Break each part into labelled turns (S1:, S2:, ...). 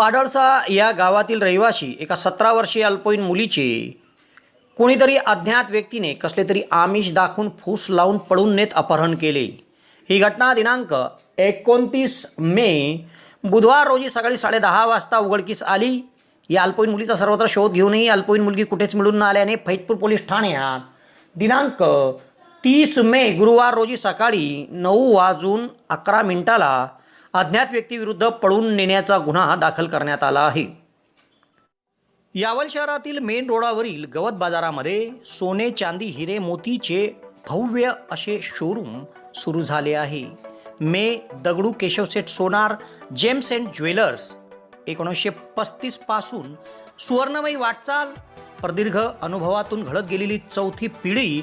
S1: पाडळसा या गावातील रहिवाशी एका सतरा वर्षीय अल्पवयीन मुलीचे कोणीतरी अज्ञात व्यक्तीने कसले तरी आमिष दाखवून फूस लावून पळून नेत अपहरण केले. ही घटना दिनांक एकोणतीस मे बुधवार रोजी सकाळी साडेदहा वाजता उघडकीस आली. या अल्पवयीन मुलीचा सर्वत्र शोध घेऊनही अल्पवयीन मुलगी कुठेच मिळून न आल्याने फैजपूर पोलीस ठाण्यात दिनांक तीस मे गुरुवार रोजी सकाळी नऊ वाजून अकरा मिनिटाला अज्ञात व्यक्तीविरुद्ध पळून नेण्याचा गुन्हा दाखल करण्यात आला आहे. यावल शहरातील मेन रोडावरील गवत बाजारामध्ये सोने चांदी हिरे मोतीचे भव्य असे शोरूम सुरू झाले आहे. मे Dagdu Keshavseth Sonar gems and jewellers एकोणीसशे पस्तीसपासून सुवर्णमयी वाटचाल प्रदीर्घ अनुभवातून घडत गेलेली चौथी पिढी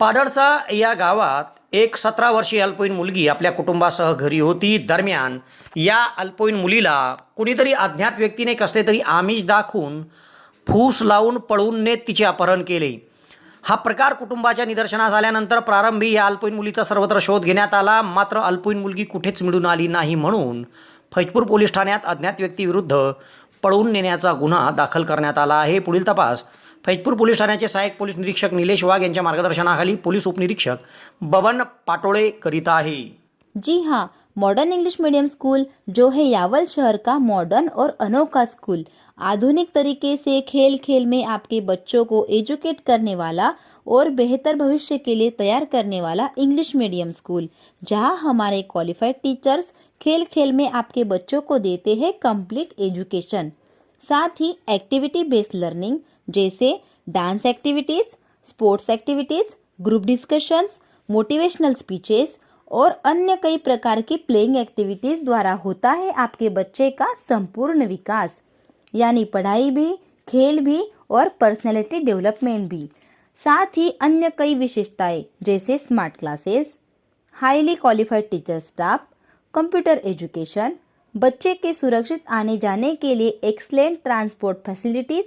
S1: पाडळसा या गावात एक सतरा वर्षीय अल्पवयीन मुलगी आपल्या कुटुंबासह घरी होती. दरम्यान या अल्पवयीन मुलीला कुणीतरी अज्ञात व्यक्तीने कसले तरी आमिष दाखवून फूस लावून पळवून नेत तिचे अपहरण केले. हा प्रकार कुटुंबाच्या निदर्शनास आल्यानंतर प्रारंभी या अल्पवयीन मुलीचा सर्वत्र शोध घेण्यात आला. मात्र अल्पवयीन मुलगी कुठेच मिळून आली नाही म्हणून फैजपूर पोलीस ठाण्यात अज्ञात व्यक्तीविरुद्ध पळवून नेण्याचा गुन्हा दाखल करण्यात आला आहे. पुढील तपास फैजपूर पोलीस ठाण्याचे सहाय्यक पोलीस निरीक्षक निलेश वाघ यांच्या मार्गदर्शनाखाली पोलीस उपनिरीक्षक बबन पाटोळे करीत आहे.
S2: जी हाँ मॉडर्न इंग्लिश मीडियम स्कूल जो है यावल शहर का मॉडर्न और अनोखा स्कूल आधुनिक तरीके से खेल खेल में आपके बच्चों को एजुकेट करने वाला और बेहतर भविष्य के लिए तैयार करने वाला इंग्लिश मीडियम स्कूल जहाँ हमारे क्वालिफाइड टीचर्स खेल खेल में आपके बच्चों को देते हैं कंप्लीट एजुकेशन साथ ही एक्टिविटी बेस्ड लर्निंग जैसे dance activities sports activities group discussions motivational speeches और अन्य कई प्रकार की प्लेइंग एक्टिविटीज़ द्वारा होता है आपके बच्चे का संपूर्ण विकास, यानी पढ़ाई भी, खेल भी और पर्सनैलिटी डेवलपमेंट भी। साथ ही अन्य कई विशेषताएँ, जैसे smart classes highly qualified teacher staff computer education बच्चे के सुरक्षित आने जाने के लिए एक्सलेंट ट्रांसपोर्ट फैसिलिटीज़